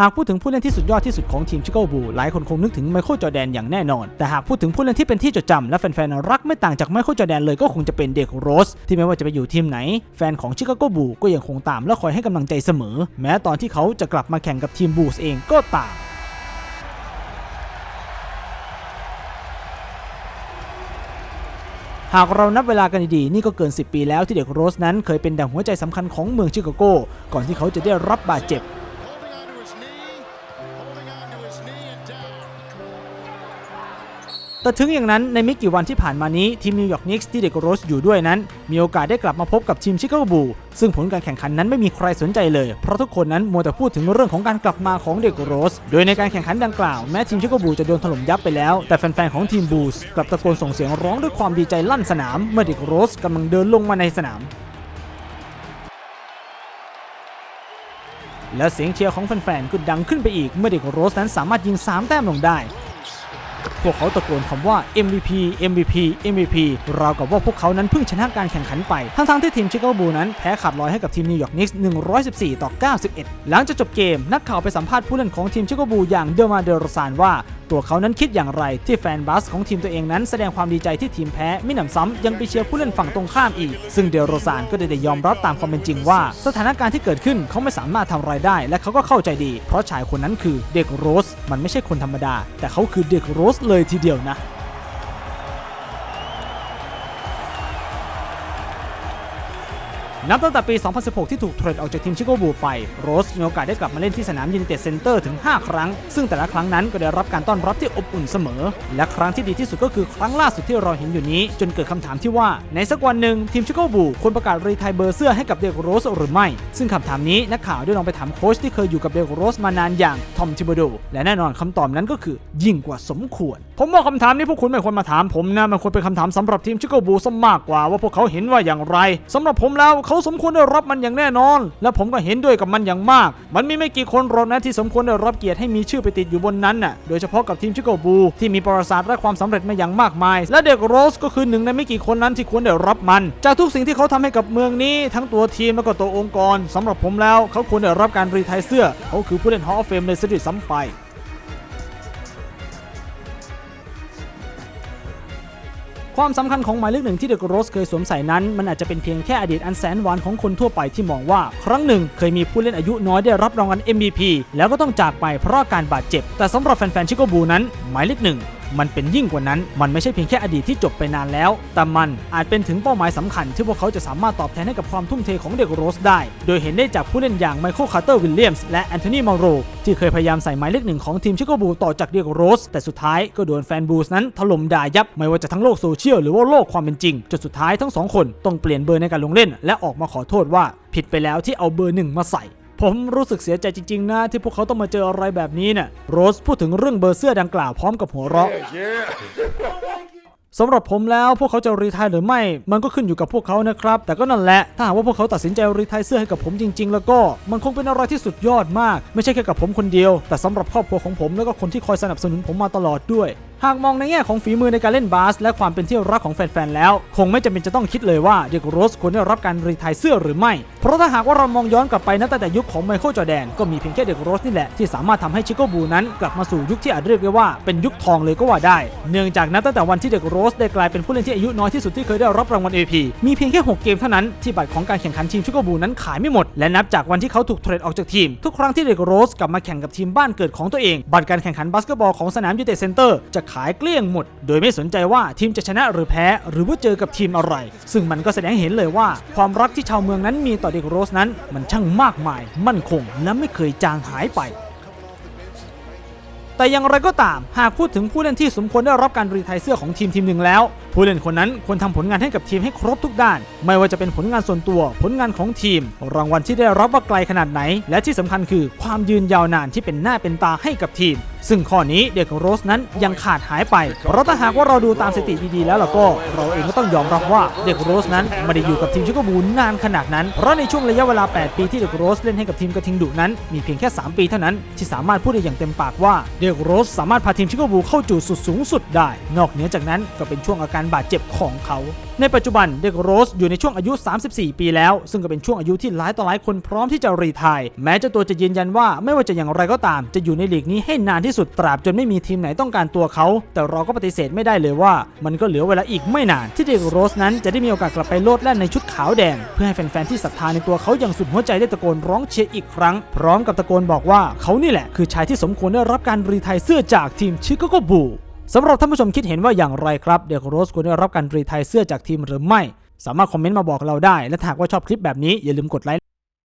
หากพูดถึงผู้เล่นที่สุดยอดที่สุดของทีมชิคาโกบูลหลายคนคงนึกถึงไมเคิลจอแดนอย่างแน่นอน แต่หากพูดถึงผู้เล่นที่เป็นที่จดจำและแฟนๆ รักไม่ต่างจากไมเคิลจอแดนเลยก็คงจะเป็นเด็กโรส ที่ไม่ว่าจะไปอยู่ทีมไหน แฟนของชิคาโกบูก็ยังคงตามและคอยให้กำลังใจเสมอ แม้ตอนที่เขาจะกลับมาแข่งกับทีมบูสเองก็ตามหากเรานับเวลากันดีๆ นี่ก็เกิน 10 ปีแล้วที่เด็กโรสนั้นเคยเป็นดั่งหัวใจสำคัญของเมืองชิคาโก ก่อนที่เขาจะได้รับบาดเจ็บ แต่ถึงอย่างนั้นในไม่กี่วันที่ผ่านมานี้ทีมนิวยอร์กนิกส์ที่เด็กโรสอยู่ด้วยนั้น มีโอกาสได้กลับมาพบกับทีมชิคาโกบูลซึ่งผลการแข่งขันนั้นไม่มีใครสนใจเลย เพราะทุกคนนั้นมัวแต่พูดถึงเรื่องของการกลับมาของเด็กโรส โดยในการแข่งขันดังกล่าวแม้ทีมชิคาโกบูลจะโดนถล่มยับไปแล้ว แต่แฟนๆของทีมบูลส์กลับตะโกนส่งเสียงร้องด้วยความดีใจลั่นสนาม เมื่อเด็กโรสกำลังเดินลงมาในสนามและเสียงเชียร์ของแฟนๆก็ดังขึ้นไปอีกเมื่อเด็กโรสนั้นสามารถยิง 3 แต้มลงได้ พวกเขาตะโกนคำว่า MVP MVP MVP ราวกับว่าพวกเขานั้นเพิ่งชนะการแข่งขันไป ทั้งๆที่ทีมชิคาโกบูลนั้นแพ้ขาดลอยให้กับทีมนิวยอร์กนิกส์114 ต่อ 91 หลังจากจบเกม นักข่าวไปสัมภาษณ์ผู้เล่นของทีมชิคาโกบูลอย่างเดอร์มาเดโรซานว่าตัวเขานั้นคิดอย่างไรที่แฟนบาสของทีมตัวเองนั้นแสดงความดีใจที่ทีมแพ้ไมิหนำซ้ำยังไปเชียร์ผู้เล่นฝั่งตรงข้ามอีก ซึ่งเดโรซานก็ได้ยอมรับตามความเป็นจริงว่า สถานการณ์ที่เกิดขึ้นเขาไม่สามารถทำอะไรได้ และเขาก็เข้าใจดี เพราะชายคนนั้นคือเด็กโรส มันไม่ใช่คนธรรมดา แต่เขาคือเด็กโรสเลยลยทีเดียวนะ นับตั้งแต่ปี 2016 ที่ถูกเทรดออกจากทีมชิคาโกบูลไป โรสมีโอกาสได้กลับมาเล่นที่สนามยูไนเต็ดเซ็นเตอร์ถึง 5 ครั้ง ซึ่งแต่ละครั้งนั้นก็ได้รับการต้อนรับที่อบอุ่นเสมอ และครั้งที่ดีที่สุดก็คือครั้งล่าสุดที่เราเห็นอยู่นี้ จนเกิดคำถามที่ว่า ในสักวันหนึ่งทีมชิคาโกบูลควรประกาศรีไทายเบอร์เสื้อให้กับเดกโรสหรือไม่ ซึ่งคำถามนี้นักข่าวได้ลองไปถามโค้ชที่เคยอยู่กับเดกโรสมานานอย่างทอมทิโบโดและแน่นอนคำตอบนั้นก็คือ ยิ่งกว่าสมควรผมว่าคำถามนี้พวกคุณไม่ควรมาถามผมนะ มันควรเป็นคำถามสำหรับทีมชิคโกบูซะมากกว่าว่าพวกเขาเห็นว่าอย่างไรสำหรับผมแล้วเขาสมควรได้รับมันอย่างแน่นอน และผมก็เห็นด้วยกับมันอย่างมาก มันมีไม่กี่คนหรอกนะที่สมควรได้รับเกียรติให้มีชื่อไปติดอยู่บนนั้นน่ะ โดยเฉพาะกับทีมชิคโกบูที่มีประวัติศาสตร์และความสำเร็จมาอย่างมากมาย และเด็กโรสก็คือหนึ่งในไม่กี่คนนั้นที่ควรได้รับมัน จากทุกสิ่งที่เขาทำให้กับเมืองนี้ ทั้งตัวทีมแล้วก็ตัวองค์กรสำหรับผมแล้ว เขาควรได้รับการรีไทเสื้อเขาคือผู้เล่นฮอลล์เฟมในสตรีซ้ำไป ความสำคัญของหมายเลขหนึ่งที่เดอะโรสเคยสวมใส่นั้น มันอาจจะเป็นเพียงแค่อดีตอันแสนหวานของคนทั่วไปที่มองว่า ครั้งหนึ่งเคยมีผู้เล่นอายุน้อยได้รับรางวัล MVP แล้วก็ต้องจากไปเพราะการบาดเจ็บ แต่สำหรับแฟนๆชิคโกบูนั้นหมายเลขหนึ่ง มันเป็นยิ่งกว่านั้น มันไม่ใช่เพียงแค่อดีตที่จบไปนานแล้ว แต่มันอาจเป็นถึงเป้าหมายสำคัญที่พวกเขาจะสามารถตอบแทนให้กับความทุ่มเทของเด็กโรสได้ โดยเห็นได้จากผู้เล่นอย่างไมเคิลคาร์เตอร์วิลเลียมส์และแอนโทนีมอโรที่เคยพยายามใส่หมายเลขหนึ่งของทีมชิคาโกบูต่อจากเด็กโรส แต่สุดท้ายก็โดนแฟนบูสนั้นถล่มด่ายับไม่ว่าจะทั้งโลกโซเชียลหรือว่าโลกความเป็นจริงจนสุดท้ายทั้งสองคนต้องเปลี่ยนเบอร์ในการลงเล่น และออกมาขอโทษว่าผิดไปแล้วที่เอาเบอร์หนึ่งมาใส่ ผมรู้สึกเสียใจจริง ๆ นะ ที่พวกเขาต้องมาเจออะไรแบบนี้เนี่ยโรสพูดถึงเรื่องเบอร์เสื้อดังกล่าวพร้อมกับหัวเราะสำหรับผมแล้วพวกเขาจะรีทายหรือไม่ มันก็ขึ้นอยู่กับพวกเขานะครับ แต่ก็นั่นแหละ ถ้าหากว่าพวกเขาตัดสินใจรีทายเสื้อให้กับผมจริง ๆ แล้วก็มันคงเป็นอะไรที่สุดยอดมาก ไม่ใช่แค่กับผมคนเดียว แต่สำหรับครอบครัวของผมแล้วก็คนที่คอยสนับสนุนผมมาตลอดด้วย หากมองในแง่ของฝีมือในการเล่นบาส และความเป็นที่รักของแฟนๆแล้ว คงไม่จำเป็นจะต้องคิดเลยว่าเด็กโรสควรได้รับการรีทายเสื้อหรือไม่ เพราะถ้าหากว่าเรามองย้อนกลับไปนับตั้งแต่ยุคของไมเคิลจอแดนก็มีเพียงแค่เด็กโรสนี่แหละที่สามารถทำให้ชิคโกบูลนั้นกลับมาสู่ยุคที่อาจเรียกได้ว่าเป็นยุคทองเลยก็ว่าได้ เนื่องจากนับตั้งแต่วันที่เด็กโรสได้กลายเป็นผู้เล่นที่อายุน้อยที่สุดที่เคยได้รับรางวัล AP มีเพียงแค่ 6 เกมเท่านั้นที่บัตรของการแข่งขันทีมชิคโกบูลนั้นขายไม่หมด และนับจากวันที่เขาถูกเทรดออกจากทีม ทุกครั้งที่เด็กโรสกลับมาแข่งกับทีมบ้านเกิดของตัวเอง บัตรการแข่งขันบาสเกตบอลของสนามยูเต็ดเซ็นเตอร์จะขายเกลี้ยงหมด โดยไม่สนใจว่าทีมจะชนะหรือแพ้ หรือว่าเจอกับทีมอะไร ซึ่งมันก็แสดงเห็นเลยว่า ความรักที่ชาวเมืองนั้นมีต่อเด็กโรสนั้น มันช่างมากมาย มั่นคง และไม่เคยจางหายไปแต่อย่างไรก็ตาม หากพูดถึงผู้เล่นที่สมควรได้รับการรีไทเสื้อของทีมทีมหนึ่งแล้ว ผู้เล่นคนนั้นควรทำผลงานให้กับทีมให้ครบทุกด้าน ไม่ว่าจะเป็นผลงานส่วนตัว ผลงานของทีม รางวัลที่ได้รับว่าไกลขนาดไหน และที่สำคัญคือความยืนยาวนานที่เป็นหน้าเป็นตาให้กับทีม ซึ่งข้อนี้เด็กโรสนั้นยังขาดหายไป เพราะถ้าหากว่าเราดูตามสถิติดีๆแล้วล่ะก็ เราเองก็ต้องยอมรับว่าเด็กโรสนั้นไม่ได้อยู่กับทีมชิคาโกบูลนานขนาดนั้น เพราะในช่วงระยะเวลา 8 ปีที่เด็กโรสเล่นให้กับทีมกระทิงดุนั้น มีเพียงแค่ 3 ปีเท่านั้นที่สามารถพูดได้อย่างเต็มปากว่าเด็กโรสสามารถพาทีมชิคาโกบูลเข้าจุดสุดสูงสุดได้ นอกเหนือจากนั้นก็เป็นช่วงอาการบาดเจ็บของเขาในปัจจุบันเด็กโรสอยู่ในช่วงอายุ 34 ปีแล้ว ซึ่งก็เป็นช่วงอายุที่หลายต่อหลายคนพร้อมที่จะรีไทร์แม้เจ้าตัวจะยืนยันว่าไม่ว่าจะอย่างไรก็ตาม จะอยู่ในลีกนี้ให้นานที่สุดตราบจนไม่มีทีมไหนต้องการตัวเขา แต่เราก็ปฏิเสธไม่ได้เลยว่า มันก็เหลือเวลาอีกไม่นาน ที่เด็กโรสนั้นจะได้มีโอกาสกลับไปโลดแล่นในชุดขาวแดง เพื่อให้แฟนๆที่ศรัทธาในตัวเขาอย่างสุดหัวใจได้ตะโกนร้องเชียร์อีกครั้ง พร้อมกับตะโกนบอกว่าเขานี่แหละคือชายที่สมควรได้รับการรีไทร์เสื้อจากทีมชิคาโกบูล สำหรับท่านผู้ชมคิดเห็นว่าอย่างไรครับ เดกโรสควรได้รับการรีไทยเสื้อจากทีมหรือไม่ สามารถคอมเมนต์มาบอกเราได้ และหากว่าชอบคลิปแบบนี้อย่าลืมกดไลค์